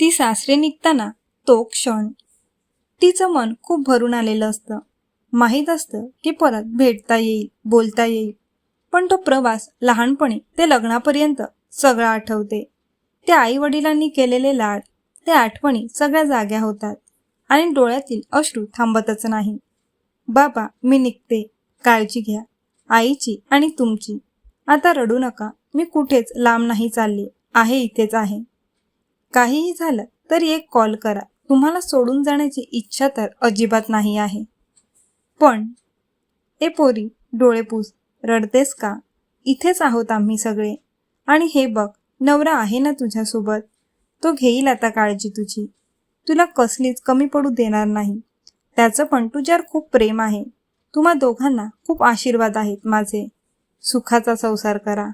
ती सासरे निघताना तो क्षण. तिचं मन खूप भरून आलेलं असतं. माहीत असतं की परत भेटता येईल बोलता येईल. पण तो प्रवास लहानपणी ते लग्नापर्यंत सगळं आठवते. त्या आई वडिलांनी केलेले लाड ते आठवणी सगळ्या जाग्या होतात आणि डोळ्यातील अश्रू थांबतच नाही. बाबा मी निघते. काळजी घ्या. आईची आणि तुमची. आता रडू नका. मी कुठेच लांब नाही चालले. आहे इथेच आहे. काहीही झालं तरी एक कॉल करा. तुम्हाला सोडून जाण्याची इच्छा तर अजिबात नाही आहे. पण ए पोरी डोळेपूस रडतेस का? इथेच आहोत आम्ही सगळे. आणि हे बघ नवरा आहे ना तुझ्यासोबत? तो घेईल आता काळजी तुझी. तुला कसलीच कमी पडू देणार नाही. त्याचं पण तुझ्यावर खूप प्रेम आहे. तुम्हा दोघांना खूप आशीर्वाद आहेत माझे. सुखाचा संसार करा.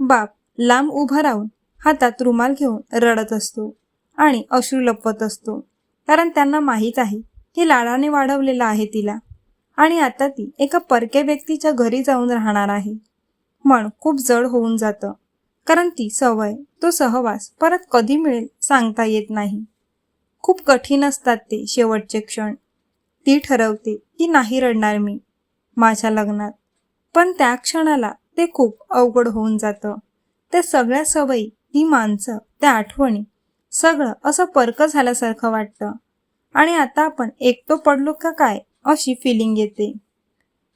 बाप लांब उभा राहून हातात रुमाल घेऊन रडत असतो आणि अश्रू लपवत असतो. कारण त्यांना माहीत आहे की लाडाने वाढवलेलं आहे तिला. आणि आता ती एका परक्या व्यक्तीच्या घरी जाऊन राहणार आहे. मन खूप जड होऊन जातं. कारण ती सवय तो सहवास परत कधी मिळेल सांगता येत नाही. खूप कठीण असतात ते शेवटचे क्षण. ती ठरवते की नाही रडणार मी माझ्या लग्नात. पण त्या क्षणाला ते खूप अवघड होऊन जातं. त्या सगळ्या सवयी ती माणसं त्या आठवणी सगळं असं परक झाल्यासारखं वाटतं. आणि आता आपण एकटो पडलो का काय अशी फिलिंग येते.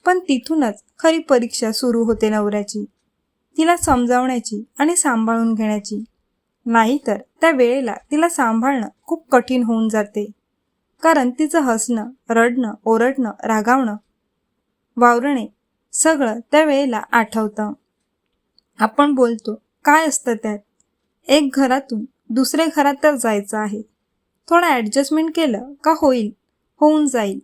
पण तिथूनच खरी परीक्षा सुरू होते नवऱ्याची. तिला समजावण्याची आणि सांभाळून घेण्याची. नाहीतर त्या वेळेला तिला सांभाळणं खूप कठीण होऊन जाते. कारण तिचं हसणं रडणं ओरडणं रागावणं वावरणे सगळं त्या वेळेला आठवतं. आपण बोलतो काय असतं त्यात? एक घरातून दुसऱ्या घरात तर जायचं आहे. थोडं ॲडजस्टमेंट केलं का होईल होऊन जाईल.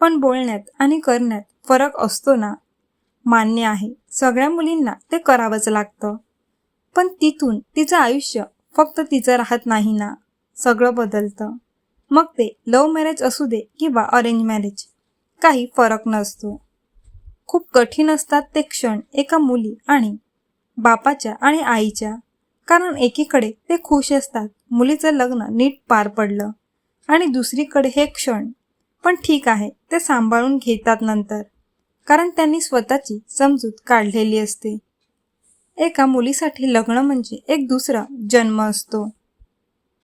पण बोलण्यात आणि करण्यात फरक असतो ना. मान्य आहे सगळ्या मुलींना ते करावंच लागतं. पण तिथून तिचं आयुष्य फक्त तिचं राहत नाही ना. सगळं बदलतं. मग ते लव्ह मॅरेज असू दे किंवा अरेंज मॅरेज काही फरक नसतो. खूप कठीण असतात ते क्षण एका मुली आणि बापाच्या आणि आईच्या. कारण एकीकडे ते खुश असतात. मुलीचं लग्न नीट पार पडलं. आणि दुसरीकडे हे क्षण. पण ठीक आहे ते सांभाळून घेतात नंतर. कारण त्यांनी स्वतःची समजूत काढलेली असते. एका मुलीसाठी लग्न म्हणजे एक दुसरा जन्म असतो.